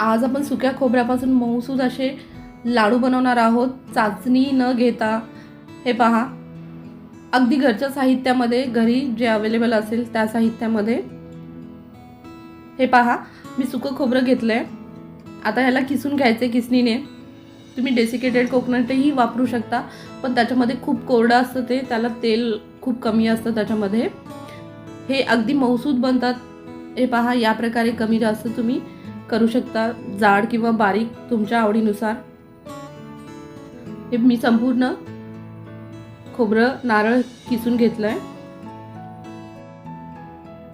आज आपण सुक्या खोबऱ्यापासून मऊसूद असे लाडू बनवणार आहोत. चाचणी न घेता. हे पहा. अगदी घरच्या साहित्यामध्ये घरी जे अवेलेबल असेल त्या साहित्यामध्ये. हे पहा. मी सुकं खोबरं घेतलं आहे आता ह्याला किसून घ्यायचं आहे किसणीने. तुम्ही डेसिकेटेड कोकोनटही वापरू शकता. पण त्याच्यामध्ये खूप कोरडं असतं ते. त्याला तेल खूप कमी असतं त्याच्यामध्ये. हे अगदी मऊसूद बनतात. हे पहा. या प्रकारे कमी जास्त तुम्ही करू शकता जाड किंवा बारीक तुमच्या आवडीनुसार. हे मी संपूर्ण खोबरं नारळ किसून घेतलं आहे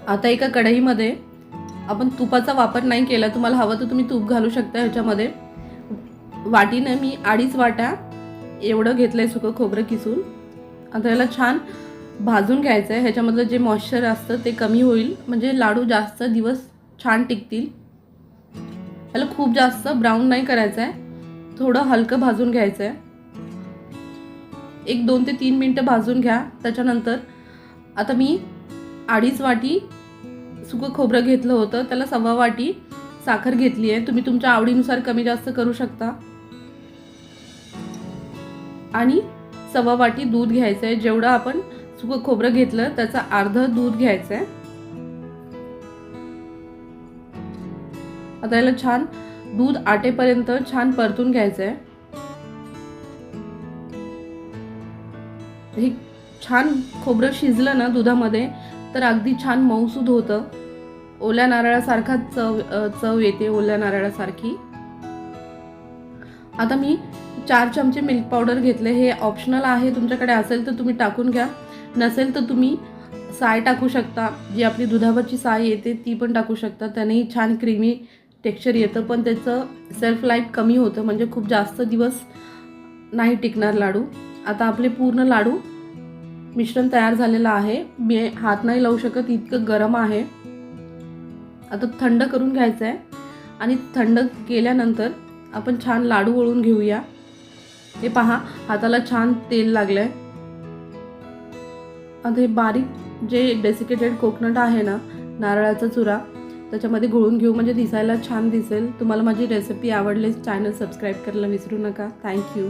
आता एका कढईमध्ये आपण तुपाचा वापर नाही केला तुम्हाला हवं तर तुम्ही तूप घालू शकता ह्याच्यामध्ये. वाटीनं मी अडीच वाट्या एवढं घेतलं आहे सुकं खोबरं किसून. आता याला छान भाजून घ्यायचं आहे ह्याच्यामधलं जे मॉइश्चर असतं ते कमी होईल. म्हणजे लाडू जास्त दिवस छान टिकतील. याला खूप जास्त ब्राऊन नाही करायचं आहे थोडं हलकं भाजून घ्यायचं आहे एक दोन ते तीन मिनटं भाजून घ्या. त्याच्यानंतर आता मी अडीच वाटी सुकं खोबरं घेतलं होतं. त्याला सव्वा वाटी साखर घेतली आहे. तुम्ही तुमच्या आवडीनुसार कमी जास्त करू शकता. आणि सव्वा वाटी दूध घ्यायचं आहे जेवढं आपण सुकं खोबरं घेतलं त्याचं अर्धं दूध घ्यायचं आहे आता याला छान दूध आटेपर्यंत छान परतून घ्यायचं आहे हे छान खोबरं शिजलं ना दुधामध्ये तर अगदी छान मऊसूद होतं. ओल्या नारळासारखा चव चव येते ओल्या नारळासारखी. आता मी चार चमचे मिल्क पावडर घेतले हे ऑप्शनल आहे तुमच्याकडे असेल तर तुम्ही टाकून घ्या. नसेल तर तुम्ही साय टाकू शकता जी आपली दुधावरची साय येते ती पण टाकू शकता. त्यानेही छान क्रीमी टेक्स्चर येतं पण त्याचं सेल्फ लाईफ कमी होतं. म्हणजे खूप जास्त दिवस नाही टिकणार लाडू. आता आपले पूर्ण लाडू मिश्रण तयार झालेलं आहे. मी हात नाही लावू शकत इतकं गरम आहे. आता थंड करून घ्यायचं आहे आणि थंड केल्यानंतर आपण छान लाडू वळून घेऊया. हे पहा हाताला छान तेल लागलं आहे आता हे बारीक जे डेसिकेटेड कोकोनट आहे ना नारळाचा चुरा त्याच्यामध्ये घोळून घेऊ म्हणजे दिसायला छान दिसेल. तुम्हाला माझी रेसिपी आवडली चॅनल सबस्क्राईब करायला विसरू नका. थँक्यू